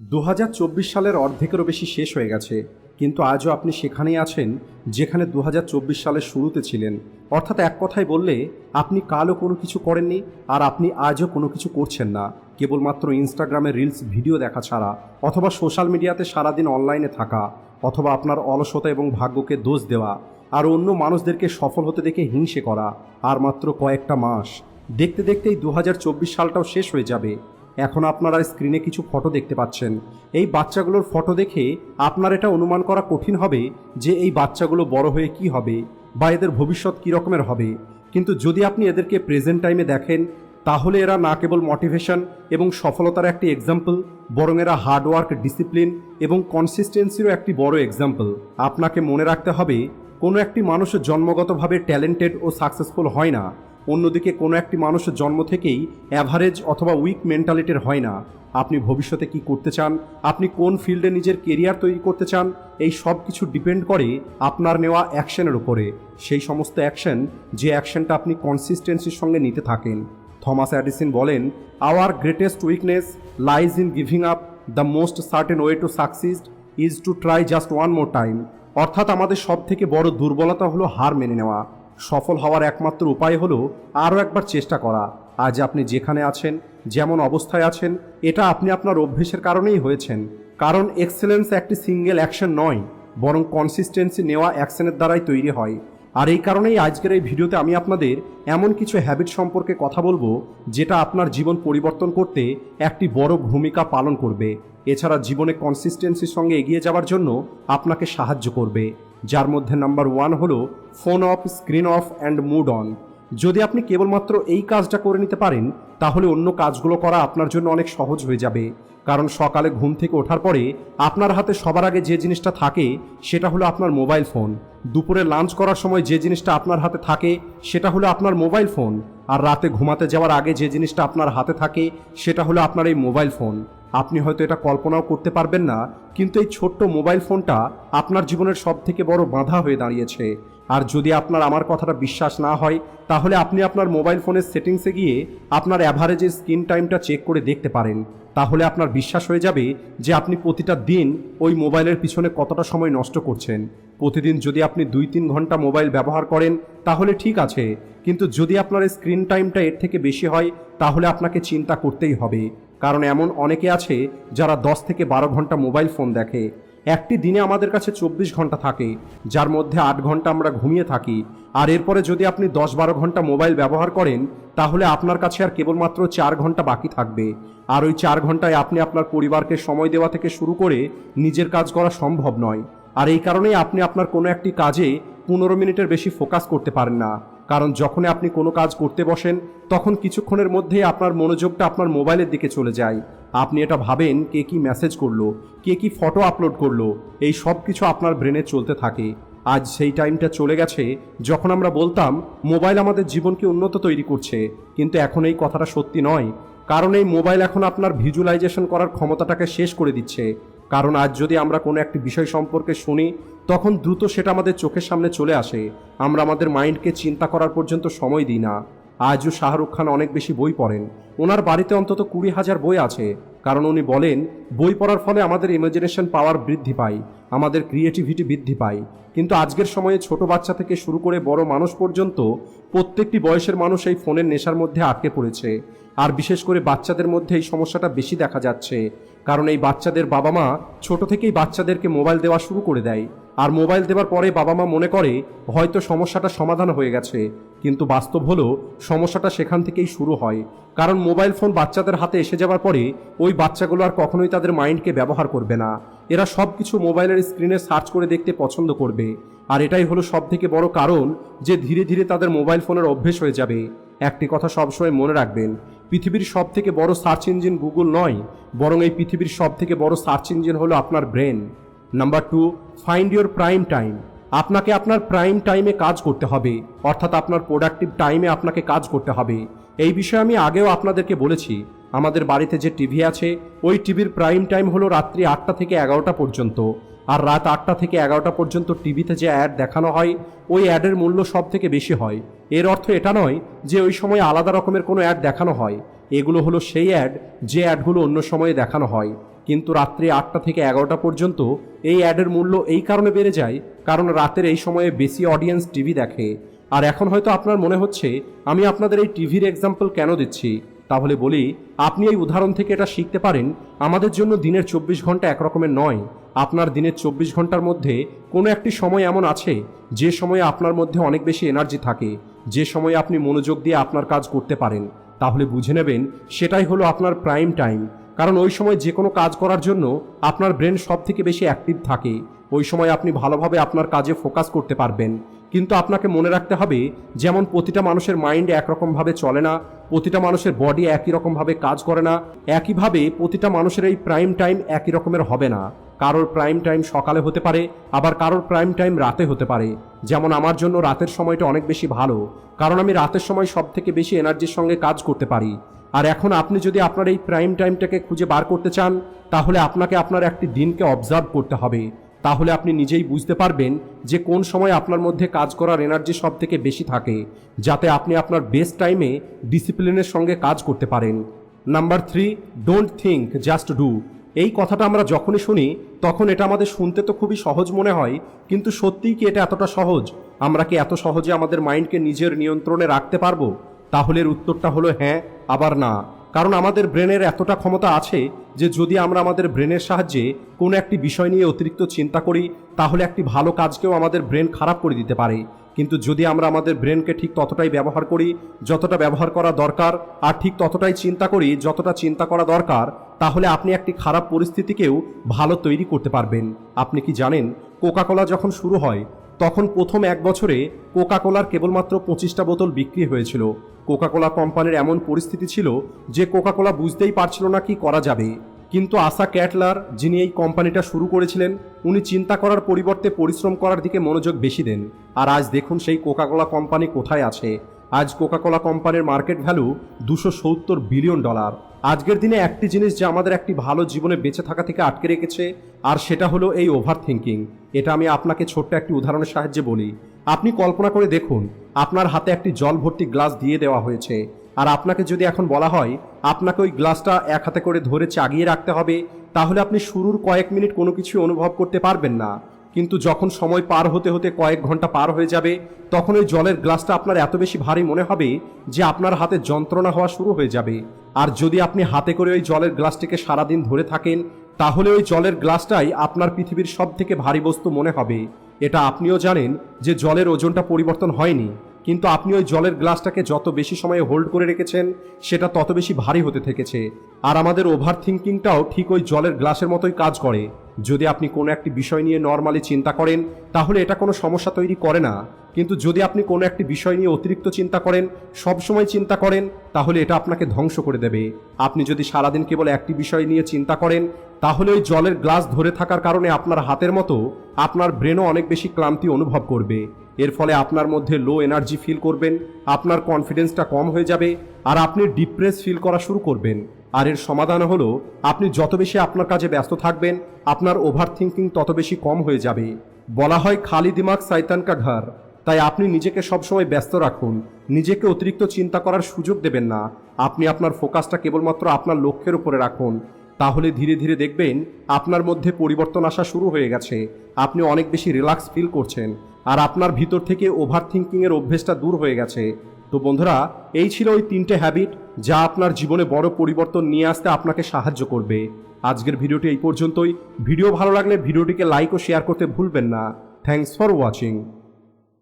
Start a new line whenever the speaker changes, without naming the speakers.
দু হাজার চব্বিশ সালের অর্ধেকেরও বেশি শেষ হয়ে গেছে, কিন্তু আজও আপনি সেখানেই আছেন যেখানে দু হাজার চব্বিশ সালের শুরুতে ছিলেন। অর্থাৎ এক কথায় বললে, আপনি কালও কোনো কিছু করেননি আর আপনি আজও কোনো কিছু করছেন না। কেবলমাত্র ইনস্টাগ্রামে রিলস, ভিডিও দেখা ছাড়া, অথবা সোশ্যাল মিডিয়াতে সারাদিন অনলাইনে থাকা, অথবা আপনার অলসতা এবং ভাগ্যকে দোষ দেওয়া, আর অন্য মানুষদেরকে সফল হতে দেখে হিংসে করা, আর মাত্র কয়েকটা মাস। দেখতে দেখতেই দু হাজার চব্বিশ সালটাও শেষ হয়ে যাবে। এখন আপনারা স্ক্রিনে কিছু ফটো দেখতে পাচ্ছেন। এই বাচ্চাগুলোর ফটো দেখে আপনার এটা অনুমান করা কঠিন হবে যে এই বাচ্চাগুলো বড় হয়ে কি হবে বা এদের ভবিষ্যৎ কী রকমের হবে। কিন্তু যদি আপনি এদেরকে প্রেজেন্ট টাইমে দেখেন, তাহলে এরা না কেবল মোটিভেশন এবং সফলতার একটি এক্সাম্পল বরং এরা হার্ডওয়ার্ক ডিসিপ্লিন এবং কনসিস্টেন্সিরও একটি বড় এক্সাম্পল আপনাকে মনে রাখতে হবে, কোনো একটি মানুষ জন্মগতভাবে ট্যালেন্টেড ও সাকসেসফুল হয় না। অন্যদিকে কোনো একটি মানুষ জন্ম থেকেই অ্যাভারেজ অথবা উইক মেন্টালিটির হয় না। আপনি ভবিষ্যতে কি করতে চান? আপনি কোন ফিল্ডে নিজের কেরিয়ার তৈরি করতে চান? এই সব কিছু ডিপেন্ড করে আপনার নেওয়া অ্যাকশনের উপরে। সেই সমস্ত অ্যাকশন যে অ্যাকশনটা আপনি কনসিস্টেন্সির সঙ্গে নিতে থাকেন। থমাস অ্যাডিসন বলেন our greatest weakness lies in giving up the most certain way to succeed is to try just one more time অর্থাৎ আমাদের সব থেকে বড় দুর্বলতা হলো হার মেনে নেওয়া। সফল হওয়ার একমাত্র উপায় হলো আরও একবার চেষ্টা করা। আজ আপনি যেখানে আছেন, যেমন অবস্থায় আছেন, এটা আপনি আপনার অভ্যেসের কারণেই হয়েছেন। কারণ এক্সেলেন্স একটি সিঙ্গেল অ্যাকশন নয়, বরং কনসিস্টেন্সি নেওয়া অ্যাকশনের দ্বারাই তৈরি হয়। আর এই কারণেই আজকের এই ভিডিওতে আমি আপনাদের এমন কিছু হ্যাবিট সম্পর্কে কথা বলব, যেটা আপনার জীবন পরিবর্তন করতে একটি বড় ভূমিকা পালন করবে। এছাড়া জীবনে কনসিস্টেন্সির সঙ্গে এগিয়ে যাওয়ার জন্য আপনাকে সাহায্য করবে। যার মধ্যে নাম্বার ওয়ান হলো phone off, screen off and mood on. যদি আপনি কেবলমাত্র এই কাজটা করে নিতে পারেন, তাহলে অন্য কাজগুলো করা আপনার জন্য অনেক সহজ হয়ে যাবে। কারণ সকালে ঘুম থেকে ওঠার পরে আপনার হাতে সবার আগে যে জিনিসটা থাকে, সেটা হলো আপনার মোবাইল ফোন। দুপুরে লাঞ্চ করার সময় যে জিনিসটা আপনার হাতে থাকে, সেটা হলো আপনার মোবাইল ফোন। আর রাতে ঘুমাতে যাওয়ার আগে যে জিনিসটা আপনার হাতে থাকে, সেটা হলো আপনার এই মোবাইল ফোন। আপনি হয়তো এটা কল্পনাও করতে পারবেন না, কিন্তু এই ছোট্ট মোবাইল ফোনটা আপনার জীবনের সব থেকে বড় বাধা হয়ে দাঁড়িয়েছে। আর যদি আপনার আমার কথাটা বিশ্বাস না হয়, তাহলে আপনি আপনার মোবাইল ফোনের সেটিংসে গিয়ে আপনার অ্যাভারেজের স্ক্রিন টাইমটা চেক করে দেখতে পারেন। তাহলে আপনার বিশ্বাস হয়ে যাবে যে আপনি প্রতিটা দিন ওই মোবাইলের পিছনে কতটা সময় নষ্ট করছেন। প্রতিদিন যদি আপনি দুই তিন ঘণ্টা মোবাইল ব্যবহার করেন, তাহলে ঠিক আছে। কিন্তু যদি আপনার স্ক্রিন টাইমটা এর থেকে বেশি হয়, তাহলে আপনাকে চিন্তা করতেই হবে। কারণ এমন অনেকে আছে যারা দশ থেকে বারো ঘণ্টা মোবাইল ফোন দেখে। একটি দিনে আমাদের কাছে চব্বিশ ঘণ্টা থাকে, যার মধ্যে আট ঘণ্টা আমরা ঘুমিয়ে থাকি। আর এরপরে যদি আপনি দশ বারো ঘণ্টা মোবাইল ব্যবহার করেন, তাহলে আপনার কাছে আর কেবলমাত্র চার ঘণ্টা বাকি থাকবে। আর ওই চার ঘন্টায় আপনি আপনার পরিবারকে সময় দেওয়া থেকে শুরু করে নিজের কাজ করা সম্ভব নয়। আর এই কারণেই আপনি আপনার কোনো একটি কাজে পনেরো মিনিটের বেশি ফোকাস করতে পারেন না। কারণ যখনই আপনি কোনো কাজ করতে বসেন, তখন কিছুক্ষণের মধ্যেই আপনার মনোযোগটা আপনার মোবাইলের দিকে চলে যায়। আপনি এটা ভাবেন, কে কি মেসেজ করল, কে কি ফটো আপলোড করল, এই সব কিছু আপনার ব্রেনে চলতে থাকে। আজ সেই টাইমটা চলে গেছে, যখন আমরা বলতাম, মোবাইল আমাদের জীবনকে উন্নত তৈরি করছে। কিন্তু এখন এই কথাটা সত্যি নয়। কারণ এই মোবাইল এখন আপনার ভিজুয়ালাইজেশন করার ক্ষমতাটাকে শেষ করে দিচ্ছে। কারণ আজ যদি আমরা কোনো একটি বিষয় সম্পর্কে শুনি তখন দ্রুত সেটা আমাদের চোখের সামনে চলে আসে। আমরা আমাদের মাইন্ডকে চিন্তা করার পর্যন্ত সময় দিই না। আজও শাহরুখ খান অনেক বেশি বই পড়েন। ওনার বাড়িতে অন্তত কুড়ি হাজার বই আছে। কারণ উনি বলেন, বই পড়ার ফলে আমাদের ইমাজিনেশন পাওয়ার বৃদ্ধি পায়, আমাদের ক্রিয়েটিভিটি বৃদ্ধি পায়। কিন্তু আজকের সময়ে ছোট বাচ্চা থেকে শুরু করে বড় মানুষ পর্যন্ত প্রত্যেকটি বয়সের মানুষ এই ফোনের নেশার মধ্যে আটকে পড়েছে। আর বিশেষ করে বাচ্চাদের মধ্যে এই সমস্যাটা বেশি দেখা যাচ্ছে। কারণ এই বাচ্চাদের বাবা মা ছোট থেকেই বাচ্চাদেরকে মোবাইল দেওয়া শুরু করে দেয়। আর মোবাইল দেওয়ার পরে বাবা মা মনে করে, হয়তো সমস্যাটা সমাধান হয়ে গেছে, কিন্তু বাস্তব হলো সমস্যাটা সেখান থেকেই শুরু হয়। কারণ মোবাইল ফোন বাচ্চাদের হাতে এসে যাওয়ার পরে ওই বাচ্চাগুলো আর কখনোই তাদের মাইন্ডকে ব্যবহার করবে না। এরা সব কিছু মোবাইলের স্ক্রিনে সার্চ করে দেখতে পছন্দ করবে। আর এটাই হলো সব থেকে বড় কারণ যে ধীরে ধীরে তাদের মোবাইল ফোনের অভ্যেস হয়ে যাবে। একটি কথা সবসময় মনে রাখবেন পৃথিবীর সব থেকে বড় সার্চ ইঞ্জিন গুগল নয়, বরং এই পৃথিবীর সব থেকে বড় সার্চ ইঞ্জিন হলো আপনার brain. Number two find your prime time আপনাকে আপনার প্রাইম টাইমে কাজ করতে হবে, অর্থাৎ আপনার প্রোডাক্টিভ টাইমে আপনাকে কাজ করতে হবে। এই বিষয়ে আমি আগেও আপনাদেরকে বলেছি, আমাদের বাড়িতে যে টিভি আছে, ওই টিভির প্রাইম টাইম হলো রাত্রি আটটা থেকে এগারোটা পর্যন্ত। আর রাত আটটা থেকে এগারোটা পর্যন্ত টিভিতে যে অ্যাড দেখানো হয়, ওই অ্যাডের মূল্য সব থেকে বেশি হয়। এর অর্থ এটা নয় যে ওই সময় আলাদা রকমের কোনো অ্যাড দেখানো হয়। এগুলো হলো সেই অ্যাড যে অ্যাডগুলো অন্য সময়ে দেখানো হয়। কিন্তু রাত্রি আটটা থেকে এগারোটা পর্যন্ত এই অ্যাডের মূল্য এই কারণে বেড়ে যায়, কারণ রাতের এই সময়ে বেশি অডিয়েন্স টিভি দেখে। আর এখন হয়তো আপনার মনে হচ্ছে, আমি আপনাদের এই টিভির এক্সাম্পল কেন দিচ্ছি? তাহলে বলি, আপনি এই উদাহরণ থেকে এটা শিখতে পারেন, আমাদের জন্য দিনের চব্বিশ ঘণ্টা একরকমের নয়। আপনার দিনের চব্বিশ ঘণ্টার মধ্যে কোনো একটি সময় এমন আছে? যে সময়ে আপনার মধ্যে অনেক বেশি এনার্জি থাকে, যে সময়ে আপনি মনোযোগ দিয়ে আপনার কাজ করতে পারেন, তাহলে বুঝে নেবেন সেটাই হলো আপনার প্রাইম টাইম কারণ ওই সময় যে কোনো কাজ করার জন্য আপনার ব্রেন সব থেকে বেশি অ্যাক্টিভ থাকে। ওই সময় আপনি ভালোভাবে আপনার কাজে ফোকাস করতে পারবেন। কিন্তু আপনাকে মনে রাখতে হবে, যেমন প্রতিটা মানুষের মাইন্ড একরকমভাবে চলে না, প্রতিটা মানুষের বডি একই রকমভাবে কাজ করে না, একইভাবে প্রতিটা মানুষের এই প্রাইম টাইম একই রকমের হবে না। কারোর প্রাইম টাইম সকালে হতে পারে, আবার কারোর প্রাইম টাইম রাতে হতে পারে। যেমন আমার জন্য রাতের সময়টা অনেক বেশি ভালো, কারণ আমি রাতের সময় সব থেকে বেশি এনার্জির সঙ্গে কাজ করতে পারি। আর এখন আপনি যদি আপনার এই প্রাইম টাইমটাকে খুঁজে বার করতে চান, তাহলে আপনাকে আপনার একটি দিনকে অবজার্ভ করতে হবে। তাহলে আপনি নিজেই বুঝতে পারবেন যে কোন সময় আপনার মধ্যে কাজ করার এনার্জি সব থেকে বেশি থাকে, যাতে আপনি আপনার বেস্ট টাইমে ডিসিপ্লিনের সঙ্গে কাজ করতে পারেন। Number three don't think just do এই কথাটা আমরা যখনই শুনি, তখন এটা আমাদের শুনতে তো খুবই সহজ মনে হয়, কিন্তু সত্যিই কি এটা এতটা সহজ? আমরা কি এত সহজে আমাদের মাইন্ডকে নিজের নিয়ন্ত্রণে রাখতে পারব? তাহলে এর উত্তরটা হলো হ্যাঁ আবার না। কারণ আমাদের ব্রেনের এতটা ক্ষমতা আছে যে যদি আমরা আমাদের ব্রেনের সাহায্যে কোনো একটি বিষয় নিয়ে অতিরিক্ত চিন্তা করি, তাহলে একটি ভালো কাজকেও আমাদের ব্রেন খারাপ করে দিতে পারে। কিন্তু যদি আমরা আমাদের ব্রেনকে ঠিক ততটাই ব্যবহার করি, যতটা ব্যবহার করা দরকার, আর ঠিক ততটাই চিন্তা করি, যতটা চিন্তা করা দরকার, তাহলে আপনি একটি খারাপ পরিস্থিতিকেও ভালো তৈরি করতে পারবেন। আপনি কি জানেন, কোকাকোলা যখন শুরু হয়, তখন প্রথম এক বছরে কোকাকোলার কেবলমাত্র পঁচিশটা বোতল বিক্রি হয়েছিল। কোকাকোলা কোম্পানির এমন পরিস্থিতি ছিল যে কোকাকোলা বুঝতেই পারছিল না কি করা যাবে। কিন্তু আশা ক্যাটলার, যিনি এই কোম্পানিটা শুরু করেছিলেন, উনি চিন্তা করার পরিবর্তে পরিশ্রম করার দিকে মনোযোগ বেশি দেন। আর আজ দেখুন সেই কোকাকোলা কোম্পানি কোথায় আছে। আজ কোকাকোলা কোম্পানির মার্কেট ভ্যালু দুশো সত্তর বিলিয়ন ডলার। আজকের দিনে একটি জিনিস যা আমাদের একটি ভালো জীবনে বেঁচে থাকা থেকে আটকে রেখেছে, আর সেটা হলো এই ওভার থিঙ্কিং এটা আমি আপনাকে ছোট্ট একটি উদাহরণের সাহায্যে বলি। আপনি কল্পনা করে দেখুন, আপনার হাতে একটি জল ভর্তি গ্লাস দিয়ে দেওয়া হয়েছে। আর আপনাকে যদি এখন বলা হয়, আপনাকে ওই গ্লাসটা এক হাতে করে ধরে চাগিয়ে রাখতে হবে, তাহলে আপনি শুরুর কয়েক মিনিট কোনো কিছু অনুভব করতে পারবেন না। কিন্তু যখন সময় পার হতে হতে কয়েক ঘণ্টা পার হয়ে যাবে, তখন ওই জলের গ্লাসটা আপনার এত বেশি ভারী মনে হবে যে আপনার হাতে যন্ত্রণা হওয়া শুরু হয়ে যাবে। আর যদি আপনি হাতে করে ওই জলের গ্লাসটিকে সারাদিন ধরে থাকেন, তাহলে ওই জলের গ্লাসটাই আপনার পৃথিবীর সব থেকে ভারী বস্তু মনে হবে। এটা আপনিও জানেন যে জলের ওজনটা পরিবর্তন হয়নি। কিন্তু আপনি ওই জলের গ্লাসটাকে যত বেশি সময়ে হোল্ড করে রেখেছেন, সেটা তত বেশি ভারী হতে থেকেছে। আর আমাদের ওভার থিঙ্কিংটাও ঠিক ওই জলের গ্লাসের মতোই কাজ করে। যদি আপনি কোনো একটি বিষয় নিয়ে নর্মালি চিন্তা করেন, তাহলে এটা কোনো সমস্যা তৈরি করে না। কিন্তু যদি আপনি কোনো একটি বিষয় নিয়ে অতিরিক্ত চিন্তা করেন সব সময় চিন্তা করেন, তাহলে এটা আপনাকে ধ্বংস করে দেবে। আপনি যদি সারাদিন কেবল একটি বিষয় নিয়ে চিন্তা করেন, তাহলে ওই জলের গ্লাস ধরে থাকার কারণে আপনার হাতের মতো আপনার ব্রেনও অনেক বেশি ক্লান্তি অনুভব করবে। এর ফলে আপনার মধ্যে লো এনার্জি ফিল করবেন, আপনার কনফিডেন্সটা কম হয়ে যাবে, আর আপনি ডিপ্রেস ফিল করা শুরু করবেন। আর এর সমাধান হলো, আপনি যত বেশি আপনার কাজে ব্যস্ত থাকবেন, আপনার ওভার থিঙ্কিং তত বেশি কম হয়ে যাবে। বলা হয় খালি দিমাগ সাইতান কা ঘর। তাই আপনি নিজেকে সবসময় ব্যস্ত রাখুন। নিজেকে অতিরিক্ত চিন্তা করার সুযোগ দেবেন না। আপনি আপনার ফোকাসটা কেবলমাত্র আপনার লক্ষ্যের উপরে রাখুন। তাহলে ধীরে ধীরে দেখবেন আপনার মধ্যে পরিবর্তন আসা শুরু হয়ে গেছে। আপনি অনেক বেশি রিল্যাক্স ফিল করছেন। আর আপনার ভিতর থেকে ওভার থিঙ্কিংয়ের অভ্যেসটা দূর হয়ে গেছে। তো বন্ধুরা, এই ছিল ওই তিনটে হ্যাবিট যা আপনার জীবনে বড় পরিবর্তন নিয়ে আসতে আপনাকে সাহায্য করবে। আজকের ভিডিওটি এই পর্যন্তই। ভিডিও ভালো লাগলে ভিডিওটিকে লাইক ও শেয়ার করতে ভুলবেন না। Thanks for watching